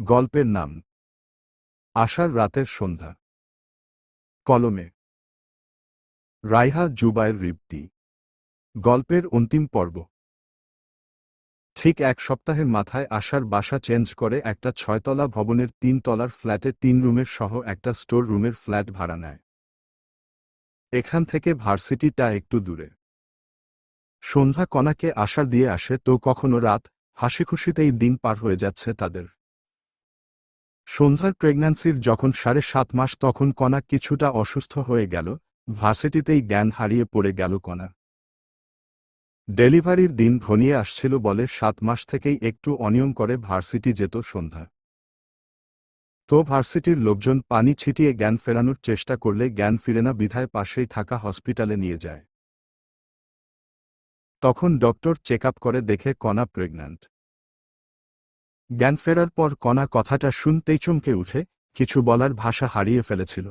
গল্পের নাম আশার রাতের সন্ধ্যা। কলমে রাইহা জুবায়ের রিপ্তি গল্পের অন্তিম পর্ব। ঠিক এক সপ্তাহের মাথায় আশার বাসা চেঞ্জ করে একটা ছয়তলা ভবনের তিন তলার ফ্ল্যাটে তিন রুমের সহ একটা স্টোর রুমের ফ্ল্যাট ভাড়া নেয়। এখান থেকে ভার্সিটিটা একটু দূরে। সন্ধ্যা কণাকে আশার দিয়ে আসে তো কখনো রাত, হাসিখুশিতেই দিন পার হয়ে যাচ্ছে তাদের। সন্ধ্যার প্রেগন্যান্সির যখন সাড়ে সাত মাস তখন কণা কিছুটা অসুস্থ হয়ে গেল, ভার্সিটিতেই জ্ঞান হারিয়ে পড়ে গেল কণা। ডেলিভারির দিন ঘনিয়ে আসছিল বলে সাত মাস থেকেই একটু অনিয়ম করে ভার্সিটি যেত সন্ধ্যা। তো ভার্সিটির লোকজন পানি ছিটিয়ে জ্ঞান ফেরানোর চেষ্টা করলে জ্ঞান ফিরে না বিধায় পাশেই থাকা হসপিটালে নিয়ে যায়। তখন ডক্টর চেক করে দেখে কণা প্রেগন্যান্ট জ্ঞান ফেরার পর কণা কথাটা শুনতেই চমকে উঠে, কিছু বলার ভাষা হারিয়ে ফেলেছিল।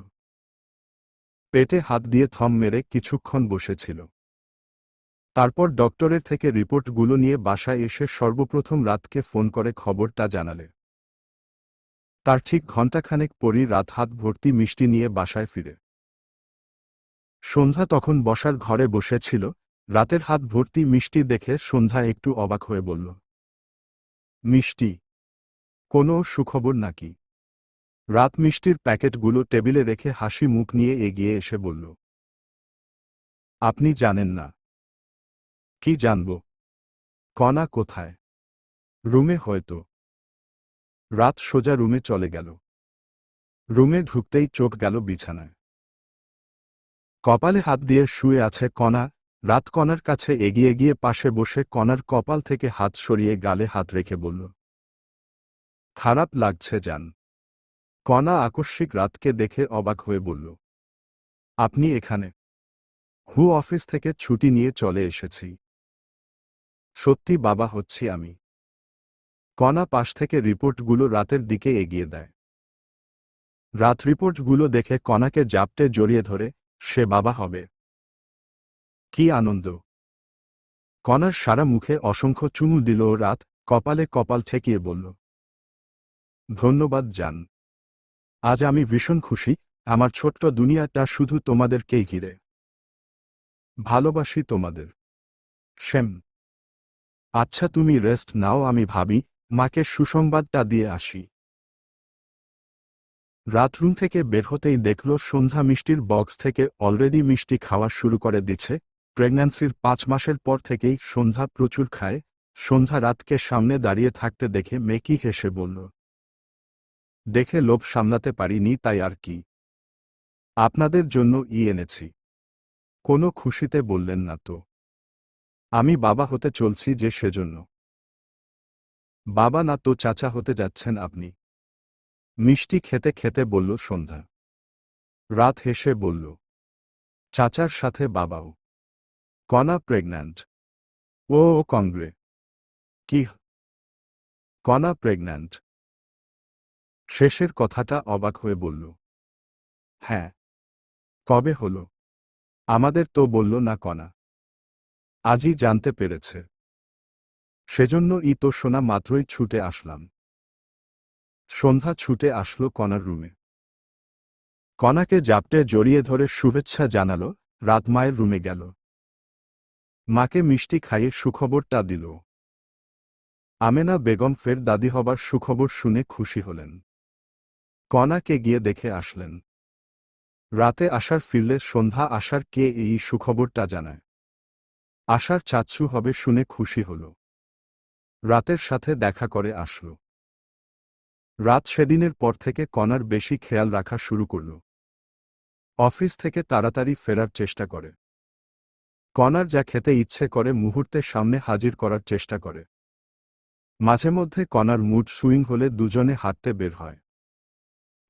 পেটে হাত দিয়ে থম মেরে কিছুক্ষণ বসেছিল। তারপর ডক্টরের থেকে রিপোর্টগুলো নিয়ে বাসায় এসে সর্বপ্রথম রাতকে ফোন করে খবরটা জানালে। তার ঠিক ঘণ্টাখানেক পরই রাত হাত ভর্তি মিষ্টি নিয়ে বাসায় ফিরে। সন্ধ্যা তখন বসার ঘরে বসেছিল, রাতের হাত ভর্তি মিষ্টি দেখে সন্ধ্যা একটু অবাক হয়ে বলল, মিষ্টি কোনো সুখবর নাকি? রাত মিষ্টির প্যাকেটগুলো টেবিলে রেখে হাসি মুখ নিয়ে এগিয়ে এসে বলল, আপনি জানেন না। কি জানব? কণা কোথায়? রুমে হয়তো। রাত সোজা রুমে চলে গেল। রুমে ঢুকতেই চোখ গেল বিছানায়। কপালে হাত দিয়ে শুয়ে আছে কণা রাত কণার কাছে এগিয়ে গিয়ে পাশে বসে কণার কপাল থেকে হাত সরিয়ে গালে হাত রেখে বলল খারাপ লাগছে যান। কণা আকস্মিক রাতকে দেখে অবাক হয়ে বলল, আপনি এখানে? হু অফিস থেকে ছুটি নিয়ে চলে এসেছি। সত্যি বাবা হচ্ছি আমি। কণা পাশ থেকে রিপোর্টগুলো রাতের দিকে এগিয়ে দেয়। রাত রিপোর্টগুলো দেখে কণাকে জাপটে জড়িয়ে ধরে, সে বাবা হবে। কি আনন্দ! কণার সারা মুখে অসংখ্য চুমু দিল রাত কপালে কপাল ঠেকিয়ে বলল ধন্যবাদ, জান। আজ আমি ভীষণ খুশি, আমার ছোট্ট দুনিয়াটা শুধু তোমাদেরকেই ঘিরে। ভালোবাসি তোমাদের। শ্যাম। আচ্ছা তুমি রেস্ট নাও, আমি ভাবি, মাকে সুসংবাদটা দিয়ে আসি। রাতরুম থেকে বের হতেই দেখল সন্ধ্যা মিষ্টির বক্স থেকে অলরেডি মিষ্টি খাওয়া শুরু করে দিচ্ছে। প্রেগন্যান্সির পাঁচ মাসের পর থেকেই সন্ধ্যা প্রচুর খায়। সন্ধ্যা রাতকে সামনে দাঁড়িয়ে থাকতে দেখে মেকি হেসে বলল দেখে লোভ সামলাতে পারিনি, তাই আর কি? আপনাদের জন্য ই এনেছি। কোনো খুশিতে বললেন না তো। আমি বাবা হতে চলছি যে সেজন্য। বাবা না তো চাচা হতে যাচ্ছেন আপনি। মিষ্টি খেতে খেতে বলল সন্ধ্যা। রাত হেসে বলল, চাচার সাথে বাবাও। কণা প্রেগন্যান্ট। ও কংগ্রে। কি কণা প্রেগন্যান্ট। শেষের কথাটা অবাক হয়ে বলল হ্যাঁ কবে হল? আমাদের তো বলল না কণা আজই জানতে পেরেছে। সেজন্য ই তো শোনা মাত্রই ছুটে আসলাম। সন্ধ্যা ছুটে আসলো কণার রুমে। কণাকে জাপটে জড়িয়ে ধরে শুভেচ্ছা জানালো, রাত মায়ের রুমে গেল। মাকে মিষ্টি খাইয়ে সুখবরটা দিল। আমেনা বেগম ফের দাদি হবার সুখবর শুনে খুশি হলেন। কণাকে গিয়ে দেখে আসলেন। রাতে আসার ফিরলে সন্ধ্যা আসার কে এই সুখবরটা জানায়। আশার চাচ্ছু হবে শুনে খুশি হল। রাতের সাথে দেখা করে আসল। রাত সেদিনের পর থেকে কণার বেশি খেয়াল রাখা শুরু করল। অফিস থেকে তাড়াতাড়ি ফেরার চেষ্টা করে। কণার যা খেতে ইচ্ছে করে মুহূর্তে সামনে হাজির করার চেষ্টা করে। মাঝে মধ্যে কণার মুড সুইং হলে দুজনে হাঁটতে বের হয়।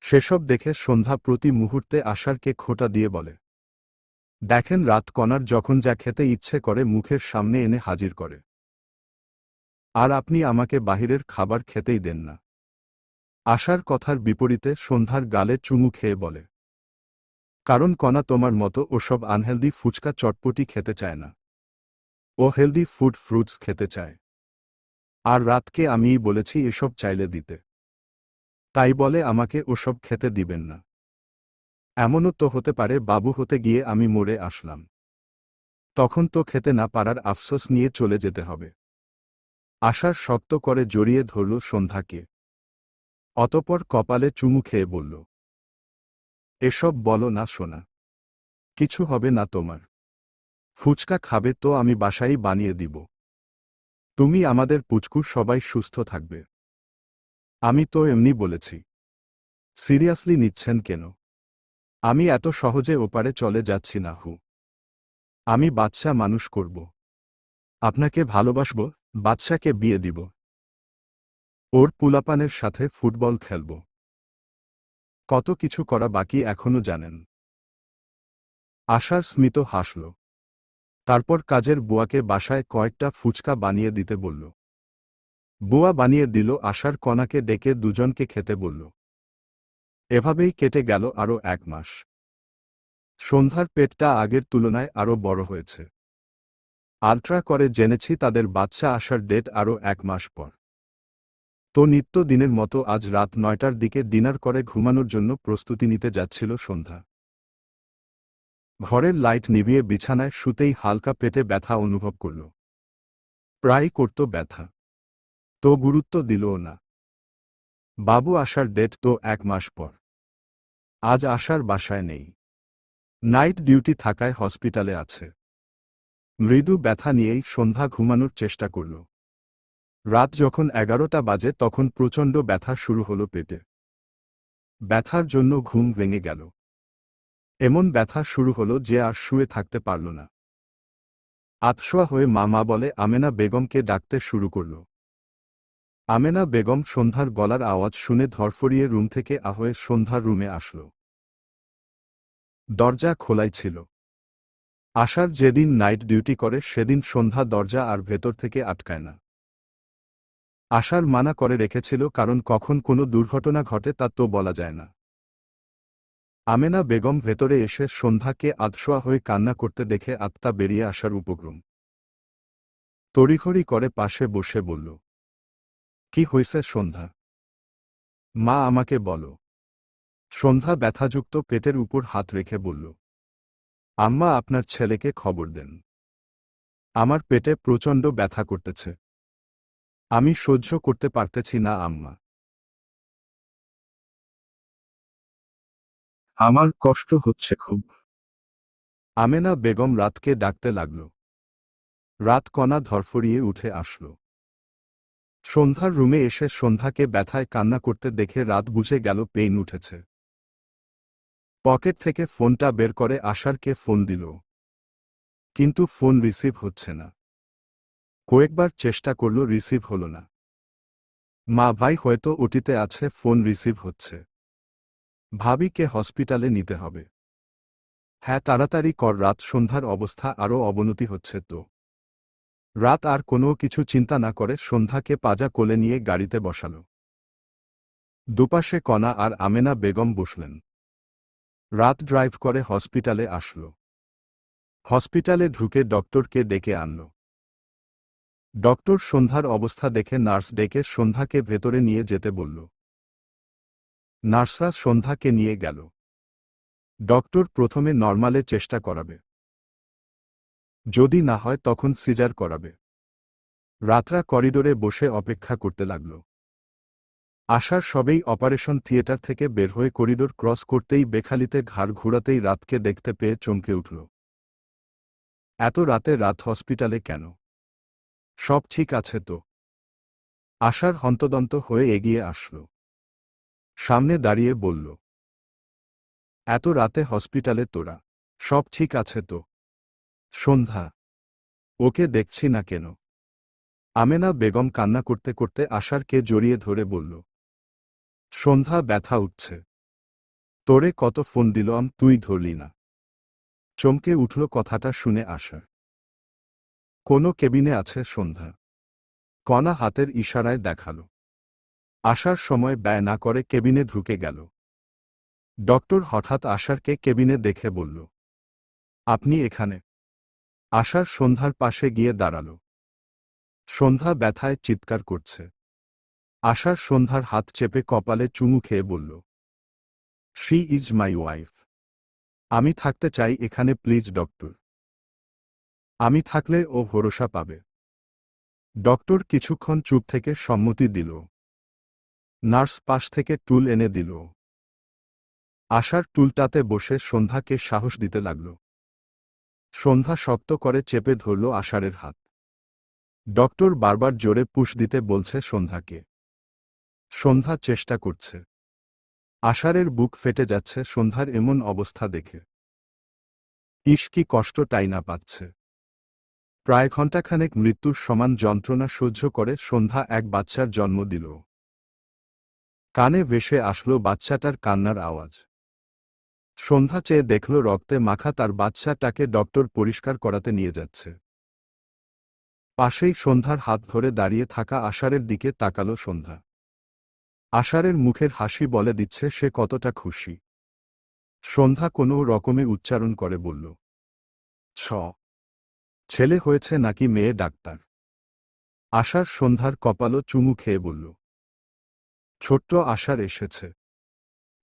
সেসব দেখে সন্ধ্যা প্রতি মুহূর্তে আশারকে খোটা দিয়ে বলে। দেখেন রাত কণার যখন যা খেতে ইচ্ছে করে মুখের সামনে এনে হাজির করে। আর আপনি আমাকে বাহিরের খাবার খেতেই দেন না। আশার কথার বিপরীতে সন্ধ্যার গালে চুমু খেয়ে বলে, কারণ কণা তোমার মতো ওসব আনহেলদি ফুচকা চটপটি খেতে চায় না। ও হেলদি ফুড ফ্রুটস খেতে চায়। আর রাতকে আমিই বলেছি এসব চাইলে দিতে। তাই বলে আমাকে ওসব খেতে দিবেন না। এমনও তো হতে পারে বাবু হতে গিয়ে আমি মরে আসলাম। তখন তো খেতে না পারার আফসোস নিয়ে চলে যেতে হবে। আশার শক্ত করে জড়িয়ে ধরল সন্ধ্যাকে। অতপর কপালে চুমু খেয়ে বলল, এসব বলো না শোনা কিছু হবে না তোমার। ফুচকা খাবে তো আমি বাসায় বানিয়ে দিব। তুমি আমাদের পুচকুর সবাই সুস্থ থাকবে। আমি তো এমনি বলেছি। সিরিয়াসলি নিচ্ছেন কেন? আমি এত সহজে ওপারে চলে যাচ্ছি না, হু। আমি বাচ্চা মানুষ করব। আপনাকে ভালোবাসব বাচ্চাকে বিয়ে দিব। ওর পুলাপানের সাথে ফুটবল খেলব। কত কিছু করা বাকি এখনও জানেন। আশার স্মিত হাসল। তারপর কাজের বুয়াকে বাসায় কয়েকটা ফুচকা বানিয়ে দিতে বলল। বুয়া বানিয়ে দিল আশার কণাকে ডেকে দুজনকে খেতে বলল। এভাবেই কেটে গেল আরও এক মাস। সন্ধ্যার পেটটা আগের তুলনায় আরও বড় হয়েছে। আলট্রা করে জেনেছি তাদের বাচ্চা আসার ডেট আরও এক মাস পর। তো নিত্য দিনের মতো আজ রাত নয়টার দিকে ডিনার করে ঘুমানোর জন্য প্রস্তুতি নিতে যাচ্ছিল সন্ধ্যা। ঘরের লাইট নিভিয়ে বিছানায় শুতেই হালকা পেটে ব্যথা অনুভব করল। প্রায় করত ব্যথা। তো গুরুত্ব দিলও না। বাবু আসার ডেট তো এক মাস পর। আজ আসার বাসায় নেই। নাইট ডিউটি থাকায় হসপিটালে আছে। মৃদু ব্যথা নিয়েই সন্ধ্যা ঘুমানোর চেষ্টা করল। রাত যখন এগারোটা বাজে তখন প্রচণ্ড ব্যথা শুরু হলো পেটে। ব্যথার জন্য ঘুম ভেঙে গেল। এমন ব্যথা শুরু হলো যে আর শুয়ে থাকতে পারল না। আতশোয়া হয়ে মা মা বলে আমেনা বেগমকে ডাকতে শুরু করল। আমেনা বেগম সন্ধ্যার গলার আওয়াজ শুনে ধরফরিয়ে রুম থেকে আহয়ে সন্ধ্যার রুমে আসল। দরজা খোলাই ছিল। আশার যেদিন নাইট ডিউটি করে সেদিন সন্ধ্যা দরজা আর ভেতর থেকে আটকায় না। আশার মানা করে রেখেছিল কারণ কখন কোনো দুর্ঘটনা ঘটে তা তো বলা যায় না। আমেনা বেগম ভেতরে এসে সন্ধ্যাকে আধশোয়া হয়ে কান্না করতে দেখে আত্মা বেরিয়ে আসার উপক্রম। তড়িঘড়ি করে পাশে বসে বলল কি হয়েছে সন্ধ্যা? মা আমাকে বলো। সন্ধ্যা ব্যথাযুক্ত পেটের উপর হাত রেখে বলল, আম্মা আপনার ছেলেকে খবর দেন। আমার পেটে প্রচণ্ড ব্যথা করতেছে। আমি সহ্য করতে পারতেছি না, আম্মা। আমার কষ্ট হচ্ছে খুব। আমেনা বেগম রাতকে ডাকতে লাগল। রাত কণা ধরফরিয়ে উঠে আসল। সন্ধ্যার রুমে এসে সন্ধ্যাকে ব্যথায় কান্না করতে দেখে রাত বুঝে গেল পেইন উঠেছে। পকেট থেকে ফোনটা বের করে আশারকে ফোন দিল। কিন্তু ফোন রিসিভ হচ্ছে না। কয়েকবার চেষ্টা করল রিসিভ হল না। মা ভাই হয়তো ওটিতে আছে, ফোন রিসিভ হচ্ছে। ভাবিকে হসপিটালে নিতে হবে। হ্যাঁ তাড়াতাড়ি কর, রাত সন্ধ্যার অবস্থা আরও অবনতি হচ্ছে তো। রাত আর কোনো কিছু চিন্তা না করে সন্ধ্যাকে পাজা কোলে নিয়ে গাড়িতে বসাল। দুপাশে কণা আর আমেনা বেগম বসলেন। রাত ড্রাইভ করে হসপিটালে আসল। হসপিটালে ঢুকে ডক্টরকে ডেকে আনল। ডক্টর সন্ধ্যার অবস্থা দেখে নার্স ডেকে সন্ধ্যাকে ভেতরে নিয়ে যেতে বলল। নার্সরা সন্ধ্যাকে নিয়ে গেল। ডক্টর প্রথমে নর্মালে চেষ্টা করাবে। যদি না হয় তখন সিজার করাবে। রাতরা করিডোরে বসে অপেক্ষা করতে লাগল। আসার সবেই অপারেশন থিয়েটার থেকে বের হয়ে করিডোর ক্রস করতেই বেখালিতে ঘাড় ঘুরাতেই রাতকে দেখতে পেয়ে চমকে উঠল। এত রাতে রাত হসপিটালে কেন? সব ঠিক আছে তো? আশার হন্তদন্ত হয়ে এগিয়ে আসল। সামনে দাঁড়িয়ে বলল, এত রাতে হসপিটালে তোরা, সব ঠিক আছে তো? সন্ধ্যা। ওকে দেখছি না কেন? আমেনা বেগম কান্না করতে করতে আশারকে জড়িয়ে ধরে বলল, সন্ধ্যা, ব্যথা উঠছে। তোরে কত ফোন দিল আম তুই ধরলি না চমকে উঠল কথাটা শুনে আশার। কোনো কেবিনে আছে সন্ধ্যা কণা হাতের ইশারায় দেখাল। আসার সময় ব্যয় না করে কেবিনে ঢুকে গেল। ডক্টর হঠাৎ আশারকে কেবিনে দেখে বলল, আপনি এখানে? আশার সন্ধ্যার পাশে গিয়ে দাঁড়াল। সন্ধ্যা ব্যথায় চিৎকার করছে। আশার সন্ধ্যার হাত চেপে কপালে চুমু খেয়ে বলল শি ইজ মাই ওয়াইফ আমি থাকতে চাই এখানে প্লিজ ডক্টর আমি থাকলে ও ভরসা পাবে। ডক্টর কিছুক্ষণ চুপ থেকে সম্মতি দিল। নার্স পাশ থেকে টুল এনে দিল। আশার টুলটাতে বসে সন্ধ্যাকে সাহস দিতে লাগল। সন্ধ্যা শক্ত করে চেপে ধরল আষাঢ়ের হাত। ডক্টর বারবার জোরে পুশ দিতে বলছে সন্ধ্যাকে। সন্ধ্যা চেষ্টা করছে। আষাঢ়ের বুক ফেটে যাচ্ছে সন্ধ্যার এমন অবস্থা দেখে। ইস, কি কষ্ট টাই না পাচ্ছে। প্রায় ঘণ্টাখানেক মৃত্যুর সমান যন্ত্রণা সহ্য করে সন্ধ্যা এক বাচ্চার জন্ম দিল। কানে ভেসে আসলো বাচ্চাটার কান্নার আওয়াজ। সন্ধ্যা চেয়ে দেখল রক্তে মাখা তার বাচ্চাটাকে ডক্টর পরিষ্কার করাতে নিয়ে যাচ্ছে। পাশেই সন্ধ্যার হাত ধরে দাঁড়িয়ে থাকা আষাঢ়ের দিকে তাকালো সন্ধ্যা। আষাঢ়ের মুখের হাসি বলে দিচ্ছে সে কতটা খুশি। সন্ধ্যা কোনো রকমে উচ্চারণ করে বলল, ছ। ছেলে হয়েছে নাকি মেয়ে ডাক্তার? আশার সন্ধ্যার কপালও চুমু খেয়ে বলল, ছোট্ট আশার এসেছে।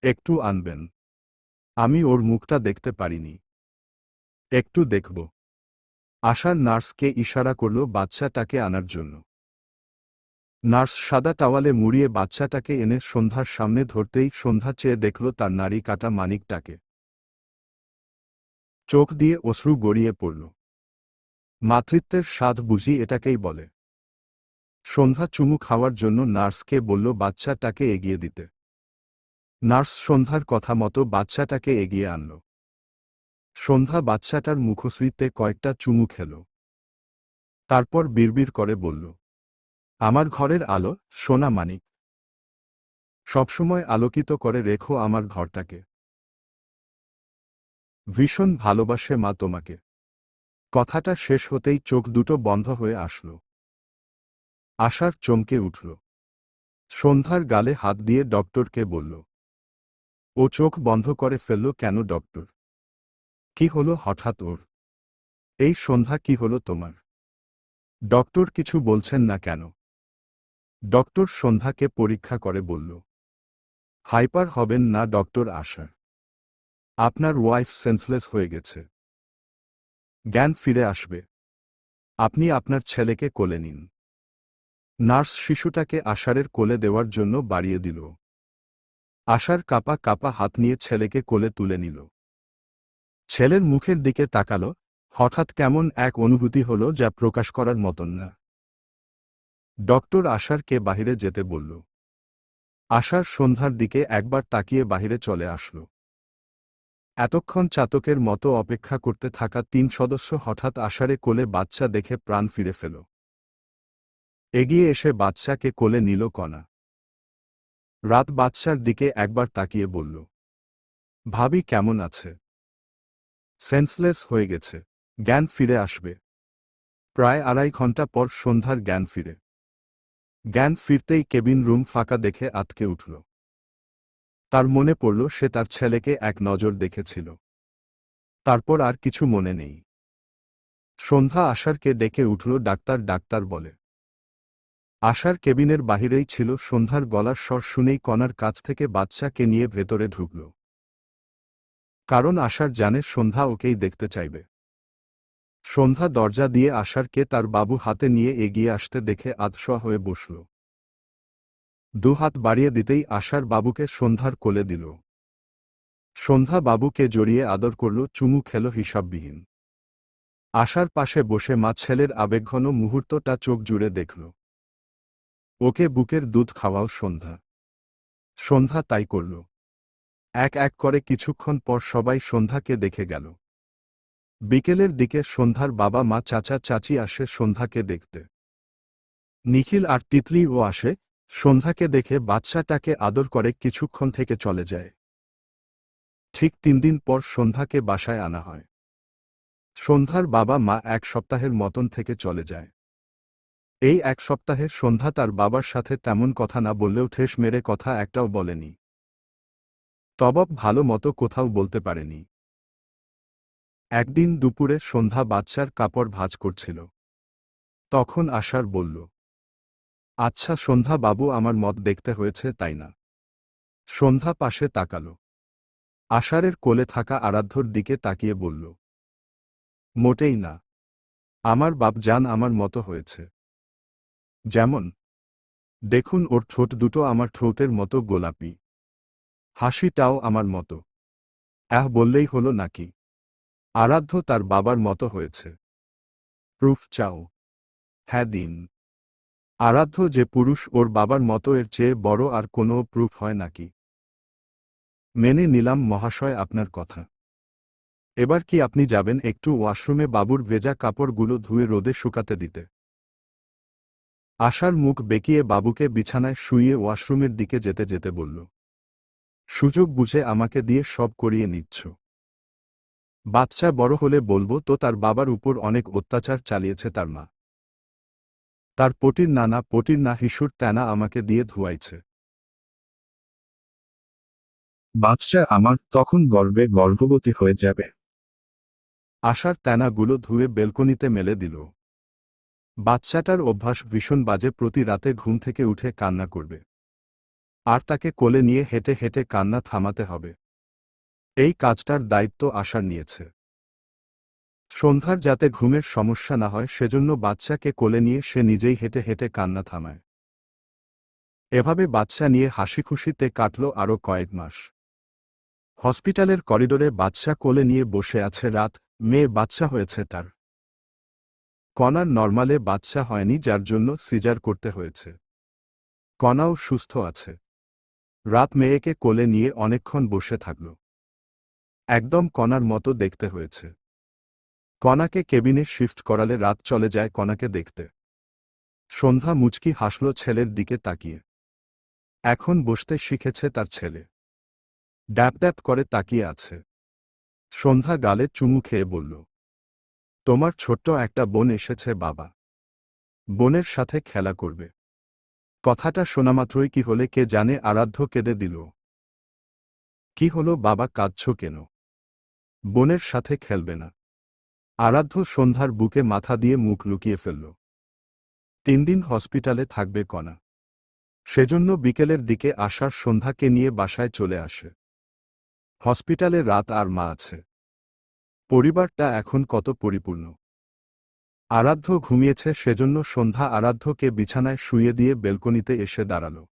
একটু আনবেন। আমি ওর মুখটা দেখতে পারিনি। একটু দেখব। আশার নার্সকে ইশারা করল বাচ্চাটাকে আনার জন্য। নার্স সাদা টাওয়ালে মুড়িয়ে বাচ্চাটাকে এনে সন্ধ্যার সামনে ধরতেই সন্ধ্যা চেয়ে দেখল তার নারী কাটা মানিকটাকে। চোখ দিয়ে অশ্রু গড়িয়ে পড়ল। মাতৃত্বের স্বাদ বুঝি এটাকেই বলে। সন্ধ্যা চুমু খাওয়ার জন্য নার্সকে বলল বাচ্চাটাকে এগিয়ে দিতে। নার্স সন্ধ্যার কথা মতো বাচ্চাটাকে এগিয়ে আনল। সন্ধ্যা বাচ্চাটার মুখশ্রীতে কয়েকটা চুমু খেল। তারপর বিড়বিড় করে বলল, আমার ঘরের আলো, সোনা মানিক। সবসময় আলোকিত করে রেখো আমার ঘরটাকে। ভীষণ ভালোবাসে মা তোমাকে। কথাটা শেষ হতেই চোখ দুটো বন্ধ হয়ে আসল। আশার চমকে উঠল। সন্ধ্যার গালে হাত দিয়ে ডক্টরকে বলল ও চোখ বন্ধ করে ফেলল, কেন ডক্টর? কি হলো হঠাৎ ওর? এই সন্ধ্যা কি হলো তোমার? ডক্টর কিছু বলছেন না কেন? ডক্টর সন্ধ্যাকে পরীক্ষা করে বলল, হাইপার হবেন না ডক্টর আশার আপনার ওয়াইফ সেন্সলেস হয়ে গেছে। জ্ঞান ফিরে আসবে। আপনি আপনার ছেলেকে কোলে নিন। নার্স শিশুটাকে আষাঢ়ের কোলে দেওয়ার জন্য বাড়িয়ে দিল। আশার কাপা কাপা হাত নিয়ে ছেলেকে কোলে তুলে নিল। ছেলের মুখের দিকে তাকালো, হঠাৎ কেমন এক অনুভূতি হল যা প্রকাশ করার মতন না। ডক্টর আশারকে বাহিরে যেতে বলল। আশার সন্ধ্যার দিকে একবার তাকিয়ে বাহিরে চলে আসল। এতক্ষণ চাতকের মতো অপেক্ষা করতে থাকা তিন সদস্য হঠাৎ আষাঢ়ে কোলে বাচ্চা দেখে প্রাণ ফিরে ফেল। এগিয়ে এসে বাচ্চাকে কোলে নিল কণা। রাত বাচ্চার দিকে একবার তাকিয়ে বলল, ভাবি কেমন আছে? সেন্সলেস হয়ে গেছে। জ্ঞান ফিরে আসবে। প্রায় আড়াই ঘণ্টা পর সন্ধ্যার জ্ঞান ফিরে। জ্ঞান ফিরতেই কেবিন রুম ফাঁকা দেখে আটকে উঠল। তার মনে পড়ল সে তার ছেলেকে এক নজর দেখেছিল। তারপর আর কিছু মনে নেই। সন্ধ্যা আশারকে ডেকে উঠল ডাক্তার ডাক্তার বলে আশার কেবিনের বাহিরেই ছিল সন্ধ্যার গলার স্বর শুনেই কণার কাছ থেকে বাচ্চাকে নিয়ে ভেতরে ঢুকল। কারণ আশার জানে সন্ধ্যা ওকেই দেখতে চাইবে। সন্ধ্যা দরজা দিয়ে আশারকে তার বাবু হাতে নিয়ে এগিয়ে আসতে দেখে আধশোয়া হয়ে বসল। দুহাত বাড়িয়ে দিতেই আশার বাবুকে সন্ধ্যার কোলে দিল। সন্ধ্যা বাবুকে জড়িয়ে আদর করল, চুমু খেল হিসাববিহীন। আশার পাশে বসে মা ছেলের আবেগঘন মুহূর্তটা চোখ জুড়ে দেখল। ওকে বুকের দুধ খাওয়াও সন্ধ্যা। সন্ধ্যা তাই করল। এক এক করে কিছুক্ষণ পর সবাই সন্ধ্যাকে দেখে গেল। বিকেলের দিকে সন্ধ্যার বাবা মা, চাচা, চাচি আসে সন্ধ্যাকে দেখতে। নিখিল আর তিতলিও আসে সন্ধ্যাকে দেখে বাচ্চাটাকে আদর করে কিছুক্ষণ থেকে চলে যায়। ঠিক তিন দিন পর সন্ধ্যাকে বাসায় আনা হয়। সন্ধ্যার বাবা মা এক সপ্তাহের মতন থেকে চলে যায়। এই এক সপ্তাহে সন্ধ্যা তার বাবার সাথে তেমন কথা না বললেও ঠেস মেরে কথা একটাও বলেনি। তবব ভালো মতো কোথাও বলতে পারেনি। একদিন দুপুরে সন্ধ্যা বাচ্চার কাপড় ভাঁজ করছিল। তখন আশার বলল আচ্ছা সন্ধ্যা বাবু, আমার মত দেখতে হয়েছে তাই না? সন্ধ্যা পাশে তাকাল। আষাঢ়ের কোলে থাকা আরাধ্যর দিকে তাকিয়ে বলল, মোটেই না। আমার বাপ জান আমার মতো হয়েছে। যেমন, দেখুন ওর ঠোঁট দুটো আমার ঠোঁটের মতো গোলাপি। হাসিটাও আমার মতো। অ্যাহ বললেই হলো নাকি? আরাধ্য তার বাবার মতো হয়েছে। প্রুফ চাও। হ্যাঁ দিন। আরাধ্য যে পুরুষ ওর বাবার মতো এর চেয়ে বড় আর কোনো প্রুফ হয় নাকি? মেনে নিলাম মহাশয় আপনার কথা। এবার কি আপনি যাবেন একটু ওয়াশরুমে বাবুর ভেজা কাপড়গুলো ধুয়ে রোদে শুকাতে দিতে? আশার মুখ বেঁকিয়ে বাবুকে বিছানায় শুইয়ে ওয়াশরুমের দিকে যেতে যেতে বলল, সুযোগ বুঝে আমাকে দিয়ে সব করিয়ে নিচ্ছ। বাচ্চা বড় হলে বলব তো তার বাবার উপর অনেক অত্যাচার চালিয়েছে তার মা। তার পটির নানা পটির না হিসুর তেনা আমাকে দিয়ে ধুয়াইছে। বাচ্চা আমার তখন গর্বে গর্ভবতী হয়ে যাবে আশার তেনাগুলো ধুয়ে বেলকনিতে মেলে দিল। বাচ্চাটার অভ্যাস ভীষণ বাজে, প্রতি রাতে ঘুম থেকে উঠে কান্না করবে। আর তাকে কোলে নিয়ে হেঁটে হেঁটে কান্না থামাতে হবে। এই কাজটার দায়িত্ব আশার নিয়েছে। সন্ধ্যার যাতে ঘুমের সমস্যা না হয়, সেজন্য বাচ্চাকে কোলে নিয়ে সে নিজেই হেঁটে হেঁটে কান্না থামায়। এভাবে বাচ্চা নিয়ে হাসি খুশিতে কাটল আরও কয়েক মাস। হসপিটালের করিডোরে বাচ্চা কোলে নিয়ে বসে আছে রাত, মেয়ে বাচ্চা হয়েছে তার। কণার নর্মালে বাচ্চা হয়নি যার জন্য সিজার করতে হয়েছে। কণাও সুস্থ আছে। রাত মেয়েকে কোলে নিয়ে অনেকক্ষণ বসে থাকল। একদম কণার মতো দেখতে হয়েছে। কণাকে কেবিনে শিফট করালে রাত চলে যায় কণাকে দেখতে। সন্ধ্যা মুচকি হাসল ছেলের দিকে তাকিয়ে। এখন বসতে শিখেছে তার ছেলে। ড্যাপ ড্যাপ করে তাকিয়ে আছে। সন্ধ্যা গালে চুমু খেয়ে বলল তোমার ছোট্ট একটা বোন এসেছে, বাবা। বোনের সাথে খেলা করবে। কথাটা শোনামাত্রই কি হলে কে জানে আরাধ্য কেঁদে দিল। কি হলো, বাবা, কাঁদছ কেন? বোনের সাথে খেলবে না। আরাধ্য সন্ধ্যার বুকে মাথা দিয়ে মুখ লুকিয়ে ফেলল। তিন দিন হসপিটালে থাকবে কণা সেজন্য বিকেলের দিকে আসার সন্ধ্যাকে নিয়ে বাসায় চলে আসে। হসপিটালে রাত আর মা আছে। পরিবারটা এখন কত পরিপূর্ণ। আরাধ্য ঘুমিয়েছে সেজন্য সন্ধ্যা আরাধ্যকে বিছানায় শুয়ে দিয়ে বেলকনিতে এসে দাঁড়াল।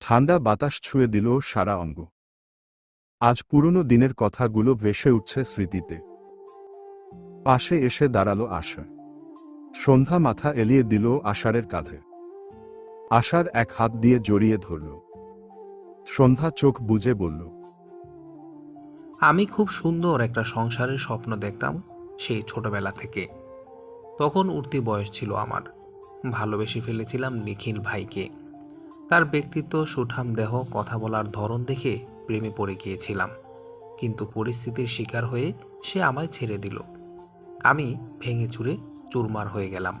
ঠান্ডা বাতাস ছুঁয়ে দিল সারা অঙ্গ। আজ পুরনো দিনের কথাগুলো ভেসে উঠছে স্মৃতিতে। পাশে এসে দাঁড়াল আশা সন্ধ্যা মাথা এলিয়ে দিল আষাঢ়ের কাঁধে। আশার এক হাত দিয়ে জড়িয়ে ধরল। সন্ধ্যা চোখ বুজে বলল আমি খুব সুন্দর একটা সংসারের স্বপ্ন দেখতাম সেই ছোটবেলা থেকে। তখন উঠতি বয়স ছিল আমার। ভালোবেসে ফেলেছিলাম নিখিল ভাইকে। তার ব্যক্তিত্ব, সুঠাম দেহ, কথা বলার ধরন দেখে প্রেমে পড়ে গিয়েছিলাম। কিন্তু পরিস্থিতির শিকার হয়ে সে আমায় ছেড়ে দিল। আমি ভেঙে চুরে চুরমার হয়ে গেলাম।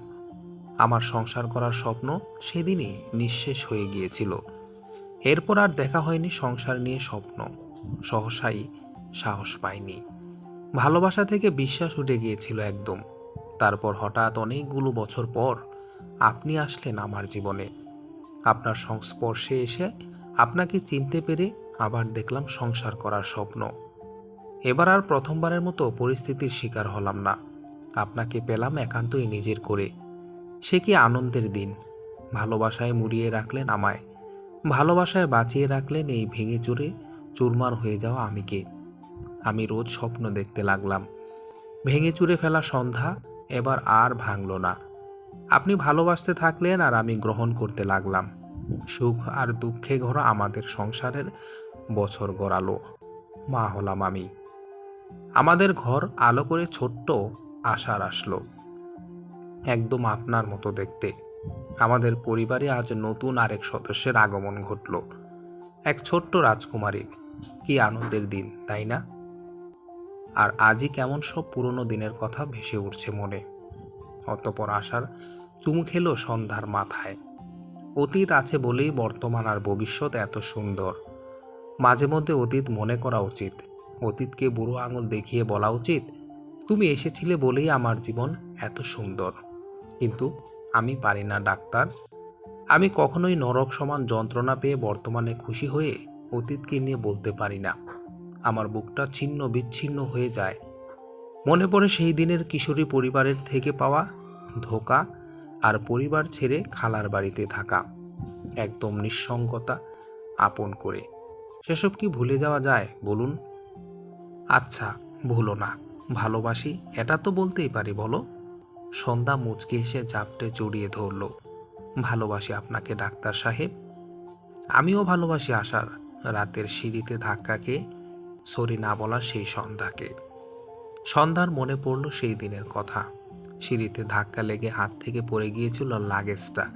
আমার সংসার করার স্বপ্ন সেদিনই নিঃশেষ হয়ে গিয়েছিল। এরপর আর দেখা হয়নি সংসার নিয়ে স্বপ্ন। সহসাই সাহস পাইনি। ভালোবাসা থেকে বিশ্বাস উঠে গিয়েছিল একদম। তারপর হঠাৎ অনেকগুলো বছর পর আপনি আসলেন আমার জীবনে। আপনার সংস্পর্শে এসে আপনাকে চিনতে পেরে আবার দেখলাম সংসার করার স্বপ্ন। এবার আর প্রথমবারের মতো পরিস্থিতির শিকার হলাম না। আপনাকে পেলাম একান্তই নিজের করে। সে কি আনন্দের দিন। ভালোবাসায় মুড়িয়ে রাখলেন আমায়। ভালোবাসায় বাঁচিয়ে রাখলেন এই ভেঙে চুরে চুরমার হয়ে যাওয়া আমিকে। আমি রোজ স্বপ্ন দেখতে লাগলাম। ভেঙে চুরে ফেলা সন্ধ্যা, এবার আর ভাঙল না। আপনি ভালোবাসতে থাকলেন আর আমি গ্রহণ করতে লাগলাম। সুখ আর দুঃখে ঘোরা আমাদের সংসারের বছর গড়ালো। মা হলাম আমি। আমাদের ঘর আলো করে ছোট্ট আশার আসলো। একদম আপনার মতো দেখতে। আমাদের পরিবারে আজ নতুন আরেক সদস্যের আগমন ঘটল। এক ছোট্ট রাজকুমারীর কি আনন্দের দিন, তাই না? আর আজই কেমন সব পুরনো দিনের কথা ভেসে উঠছে মনে। অতপর আসার চুমু খেলো সন্ধ্যার মাথায়। অতীত আছে বলেই বর্তমান আর ভবিষ্যৎ এত সুন্দর। মাঝে মধ্যে অতীত মনে করা উচিত। অতীতকে বুড়ো আঙুল দেখিয়ে বলা উচিত, তুমি এসেছিলে বলেই আমার জীবন এত সুন্দর। কিন্তু আমি পারি না, ডাক্তার। আমি কখনোই নরক সমান যন্ত্রণা পেয়ে বর্তমানে খুশি হয়ে অতীতকে নিয়ে বলতে পারি না। আমার বুকটা ছিন্ন বিচ্ছিন্ন হয়ে যায়। মনে পড়ে সেই দিনের কিশোরী পরিবারের থেকে পাওয়া ধোকা আর পরিবার ছেড়ে খালার বাড়িতে থাকা। একদম নিঃসঙ্গতা আপন করে। সেসব কি ভুলে যাওয়া যায়, বলুন? আচ্ছা ভুলো না। ভালোবাসি, এটা তো বলতেই পারি, বলো? সন্ধ্যা মুচকে এসে জাপটে জড়িয়ে ধরল। ভালোবাসি আপনাকে, ডাক্তার সাহেব। আমিও ভালোবাসি আশার। রাতের সিঁড়িতে ধাক্কা খেয়ে সরি না বলা সেই সন্ধ্যাকে। সন্ধ্যার মনে পড়ল সেই দিনের কথা। সিঁড়িতে ধাক্কা লেগে হাত থেকে পড়ে গিয়েছিল লাগেজটা।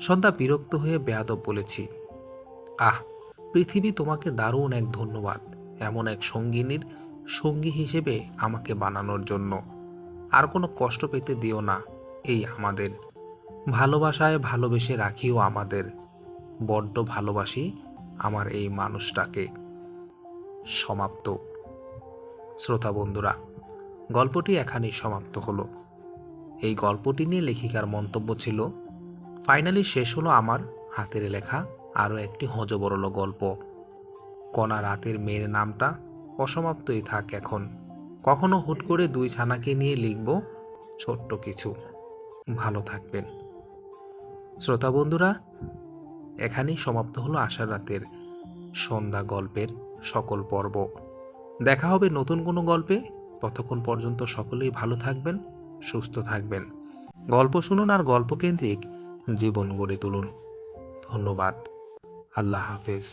সন্ধ্যা বিরক্ত হয়ে বেয়াদব বলেছি, আহ, পৃথিবী তোমাকে দারুণ এক ধন্যবাদ, এমন এক সঙ্গিনীর সঙ্গী হিসেবে আমাকে বানানোর জন্য। আর কোনো কষ্ট পেতে দিও না, এই আমাদের। ভালোবাসায় ভালোবেসে রাখিও আমাদের। বড্ড ভালোবাসি আমার এই মানুষটাকে। সমাপ্ত। শ্রোতা বন্ধুরা, গল্পটি এখানেই সমাপ্ত হলো। এই গল্পটি নিয়ে লেখিকার মন্তব্য ছিল, ফাইনালি শেষ হলো আমার হাতের লেখা আরও একটি হজবরল গল্প। কণা রাতের মেয়ের নামটা অসমাপ্তই থাক এখন। কখনো হুট করে দুই ছানাকে নিয়ে লিখব ছোট্ট কিছু। ভালো থাকবেন। শ্রোতা বন্ধুরা, এখানেই সমাপ্ত হলো আশার রাতের সন্ধ্যা গল্পের সকল পর্ব। দেখা হবে নতুন কোনো গল্পে। ততক্ষণ পর্যন্ত সকলেই ভালো থাকবেন, সুস্থ থাকবেন। গল্প শুনুন আর গল্পকেন্দ্রিক জীবন গড়ে তুলুন। ধন্যবাদ। আল্লাহ হাফেজ।